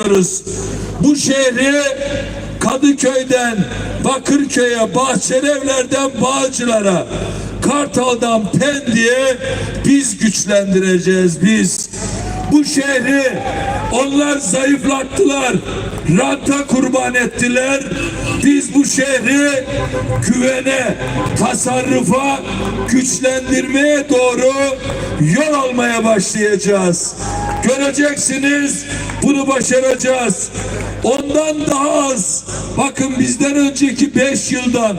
ediyoruz. Bu şehri Kadıköy'den Bakırköy'e, Bahçelievler'den Bağcılar'a, Kartal'dan Pendik'e biz güçlendireceğiz biz. Bu şehri onlar zayıflattılar, ranta kurban ettiler. Biz bu şehri güvene, tasarrufa, güçlendirmeye doğru yol almaya başlayacağız. Göreceksiniz bunu başaracağız. Ondan daha az. Bakın bizden önceki beş yıldan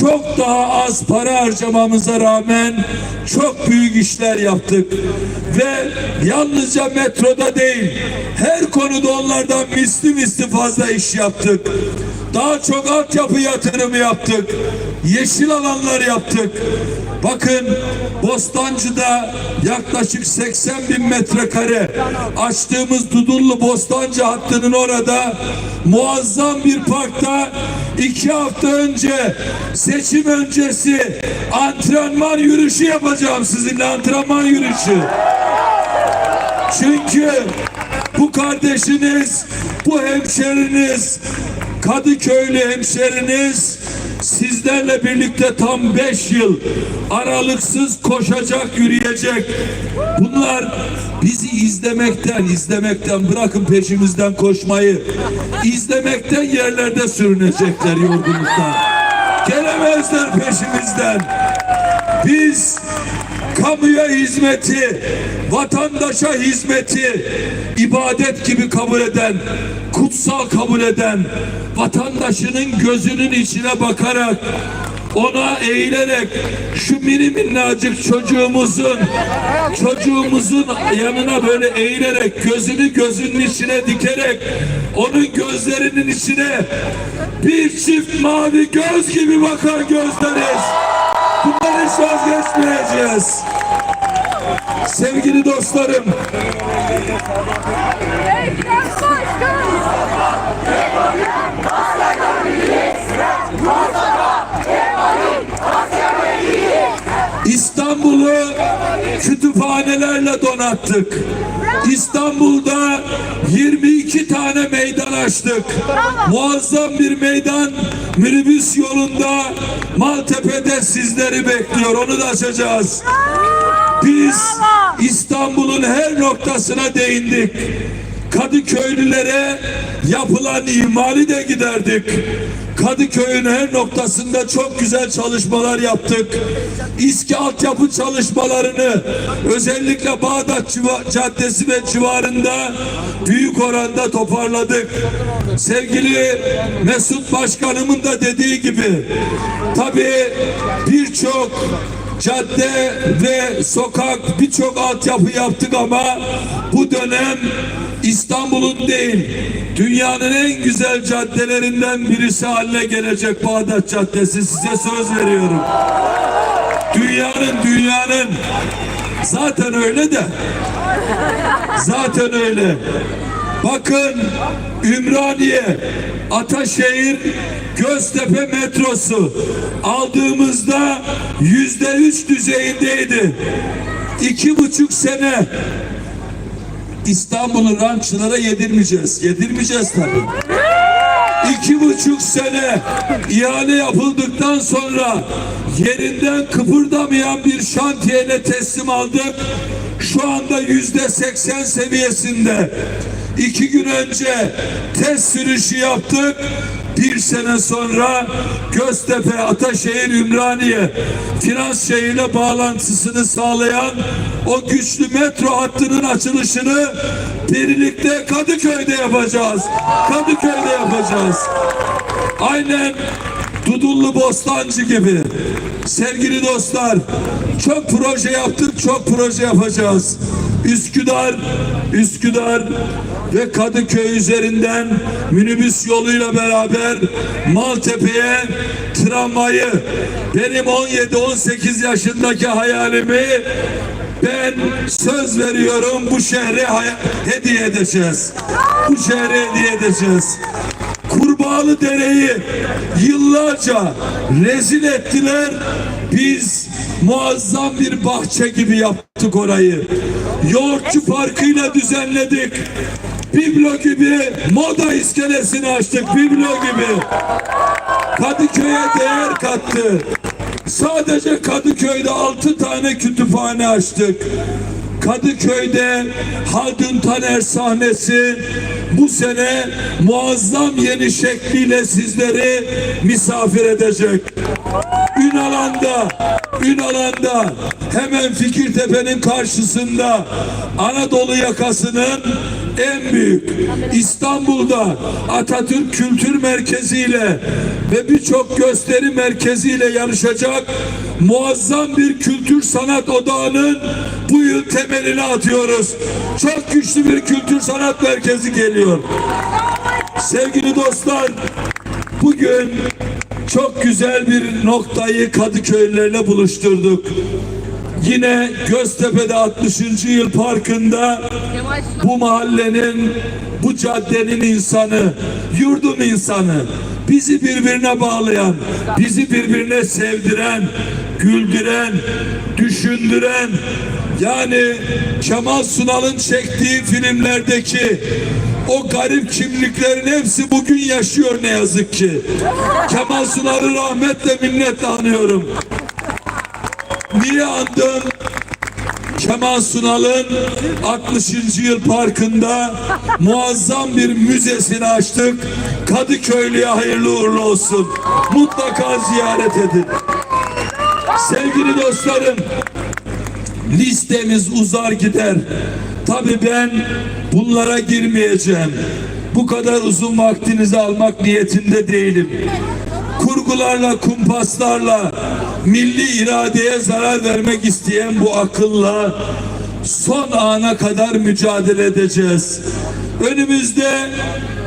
çok daha az para harcamamıza rağmen çok büyük işler yaptık. Ve yalnızca metroda değil her konuda onlardan misli misli fazla iş yaptık. Daha çok altyapı yatırımı yaptık. Yeşil alanlar yaptık. Bakın Bostancı'da yaklaşık 80 bin metrekare açtığımız Dudullu Bostancı hattının orada muazzam bir parkta iki hafta önce seçim öncesi antrenman yürüyüşü yapacağım sizinle antrenman yürüyüşü. Çünkü bu kardeşiniz, bu hemşeriniz, Kadıköylü hemşeriniz sizlerle birlikte tam beş yıl aralıksız koşacak, yürüyecek. Bunlar bizi izlemekten, izlemekten bırakın peşimizden koşmayı. izlemekten yerlerde sürünecekler yorgunluktan. Gelemezler peşimizden. Biz kamuya hizmeti, vatandaşa hizmeti ibadet gibi kabul eden, kutsal kabul eden, vatandaşının gözünün içine bakarak ona eğilerek şu mini minnacık çocuğumuzun çocuğumuzun yanına böyle eğilerek gözünü gözünün içine dikerek onun gözlerinin içine bir çift mavi göz gibi bakan gözleriz. Vazgeçmeyeceğiz. Sevgili dostlarım, Ekrem! İstanbul'u kütüphanelerle donattık. İstanbul'da 22 tane meydan açtık. Muazzam bir meydan minibüs yolunda Maltepe'de sizleri bekliyor. Onu da açacağız. Biz İstanbul'un her noktasına değindik. Kadıköylülere yapılan ihmali de giderdik. Kadıköy'ün her noktasında çok güzel çalışmalar yaptık. İSKİ altyapı çalışmalarını özellikle Bağdat Caddesi ve civarında büyük oranda toparladık. Sevgili Mesut Başkanımın da dediği gibi tabii birçok cadde ve sokak birçok altyapı yaptık ama bu dönem İstanbul'un değil dünyanın en güzel caddelerinden birisi haline gelecek Bağdat Caddesi size söz veriyorum. Dünyanın dünyanın zaten öyle de zaten öyle. Bakın Ümraniye, Ataşehir, Göztepe metrosu aldığımızda yüzde üç düzeyindeydi. İki buçuk sene İstanbul'u rançlara yedirmeyeceğiz. Yedirmeyeceğiz tabii. İki buçuk sene ihale yapıldıktan sonra yerinden kıpırdamayan bir şantiyeyle teslim aldık. Şu anda yüzde seksen seviyesinde. İki gün önce test sürüşü yaptık. Bir sene sonra Göztepe, Ataşehir, Ümraniye finans şehirle bağlantısını sağlayan o güçlü metro hattının açılışını birlikte Kadıköy'de yapacağız. Kadıköy'de yapacağız. Aynen Dudullu Bostancı gibi. Sevgili dostlar, çok proje yaptık, çok proje yapacağız. Üsküdar, Üsküdar ve Kadıköy üzerinden minibüs yoluyla beraber Maltepe'ye tramvayı benim 17-18 yaşındaki hayalimi ben söz veriyorum bu şehre hay- hediye edeceğiz. Bu şehre hediye edeceğiz. Kurbağalı Dere'yi yıllarca rezil ettiler. Biz muazzam bir bahçe gibi yaptık orayı. Yoğurtçu Parkı'yla düzenledik. Biblo gibi moda iskelesini açtık. Biblo gibi. Kadıköy'e değer kattı. Sadece Kadıköy'de altı tane kütüphane açtık. Kadıköy'de Haldun Taner sahnesi bu sene muazzam yeni şekliyle sizleri misafir edecek. Ünalan'da, Ünalan'da hemen Fikirtepe'nin karşısında Anadolu yakasının en büyük İstanbul'da Atatürk Kültür Merkezi ile ve birçok gösteri merkeziyle yarışacak muazzam bir kültür sanat odağının bu yıl temelini atıyoruz. Çok güçlü bir kültür sanat merkezi geliyor. Sevgili dostlar, bugün çok güzel bir noktayı Kadıköylülerle buluşturduk. Yine Göztepe'de 60. yıl parkında bu mahallenin, bu caddenin insanı, yurdun insanı, bizi birbirine bağlayan, bizi birbirine sevdiren, güldüren, düşündüren, yani Kemal Sunal'ın çektiği filmlerdeki o garip kimliklerin hepsi bugün yaşıyor ne yazık ki. Kemal Sunal'ı rahmetle minnetle anıyorum. Niye andım? Kemal Sunal'ın 60. yıl parkında muazzam bir müzesini açtık. Kadıköylü'ye hayırlı uğurlu olsun. Mutlaka ziyaret edin. Sevgili dostlarım, listemiz uzar gider. Tabii ben bunlara girmeyeceğim. Bu kadar uzun vaktinizi almak niyetinde değilim. Kurgularla, kumpaslarla milli iradeye zarar vermek isteyen bu akılla son ana kadar mücadele edeceğiz. Önümüzde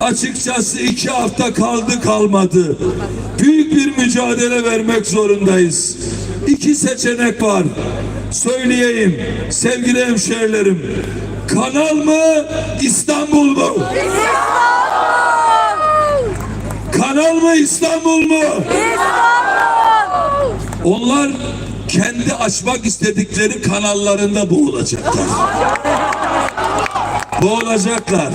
açıkçası iki hafta kaldı kalmadı. Büyük bir mücadele vermek zorundayız. İki seçenek var. Söyleyeyim sevgili hemşehrilerim. Kanal mı İstanbul mu? Kanal mı İstanbul mu? Onlar kendi açmak istedikleri kanallarında boğulacaklar. Boğulacaklar.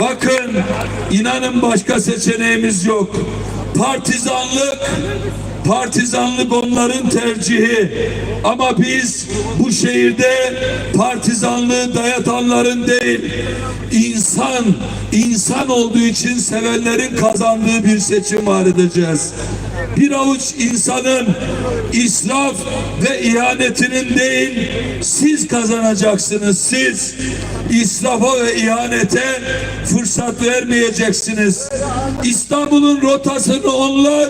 Bakın inanın başka seçeneğimiz yok. Partizanlık partizanlık onların tercihi. Ama biz bu şehirde partizanlığı dayatanların değil, insan, insan olduğu için sevenlerin kazandığı bir seçim var edeceğiz. Bir avuç insanın israf ve ihanetinin değil, siz kazanacaksınız. Siz israfa ve ihanete fırsat vermeyeceksiniz. İstanbul'un rotasını onlar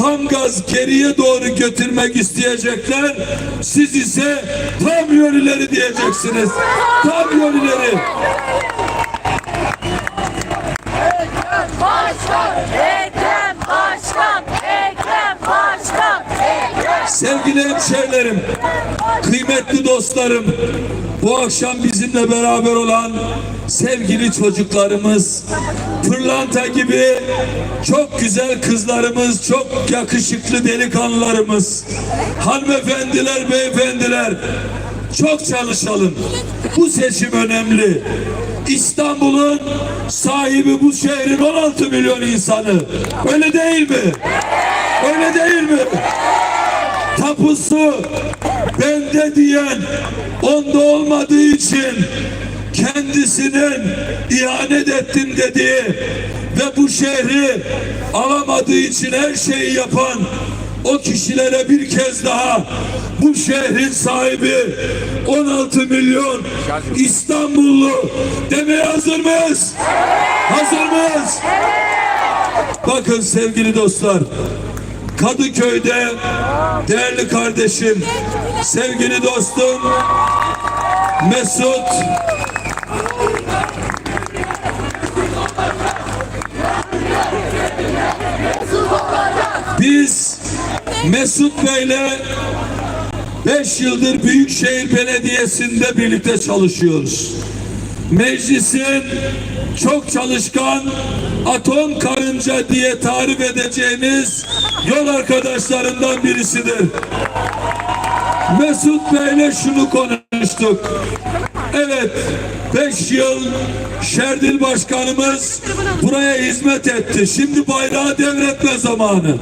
tam gaz geriye doğru götürmek isteyecekler. Siz ise tam yönleri diyeceksiniz. Tam yönleri. Başkan! Ekrem Başkan! Ekrem Başkan! Sevgili hemşehrilerim, kıymetli dostlarım, bu akşam bizimle beraber olan sevgili çocuklarımız, pırlanta gibi çok güzel kızlarımız, çok yakışıklı delikanlılarımız, hanımefendiler, beyefendiler, çok çalışalım. Bu seçim önemli. İstanbul'un sahibi bu şehrin 16 milyon insanı. Öyle değil mi? Öyle değil mi? Tapusu bende diyen onda olmadığı için kendisinin ihanet ettim dediği ve bu şehri alamadığı için her şeyi yapan o kişilere bir kez daha bu şehrin sahibi 16 milyon İstanbullu demeye hazır mıyız? Hazır mıyız? Bakın sevgili dostlar Kadıköy'de değerli kardeşim, sevgili dostum Mesut biz Mesut Bey'le 5 yıldır Büyükşehir Belediyesi'nde birlikte çalışıyoruz. Meclisin çok çalışkan atom karınca diye tarif edeceğiniz yol arkadaşlarından birisidir. Mesut Bey'le şunu konuştuk. Evet, 5 yıl Şerdil Başkanımız buraya hizmet etti. Şimdi bayrağı devretme zamanı.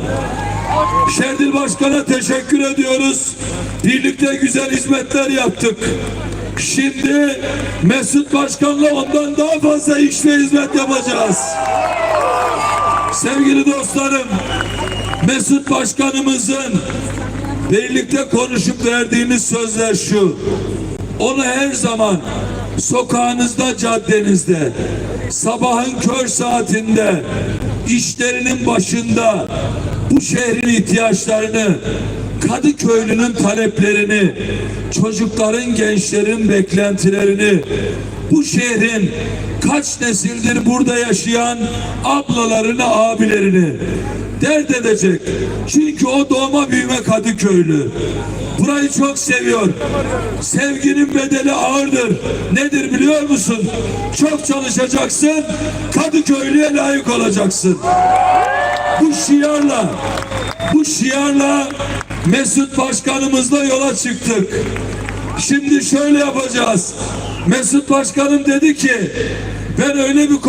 Şerdil Başkan'a teşekkür ediyoruz. Birlikte güzel hizmetler yaptık. Şimdi Mesut Başkan'la ondan daha fazla iş hizmet yapacağız. Sevgili dostlarım, Mesut Başkanımızın birlikte konuşup verdiğimiz sözler şu. Onu her zaman sokağınızda, caddenizde, sabahın kör saatinde, işlerinin başında bu şehrin ihtiyaçlarını, Kadıköylünün taleplerini, çocukların, gençlerin beklentilerini, bu şehrin kaç nesildir burada yaşayan ablalarını, abilerini dert edecek. Çünkü o doğma büyüme Kadıköylü. Burayı çok seviyor. Sevginin bedeli ağırdır. Nedir biliyor musun? Çok çalışacaksın, Kadıköylü'ye layık olacaksın. Bu şiarla, bu şiarla Mesut Başkanımızla yola çıktık. Şimdi şöyle yapacağız. Mesut Başkanım dedi ki ben öyle bir koş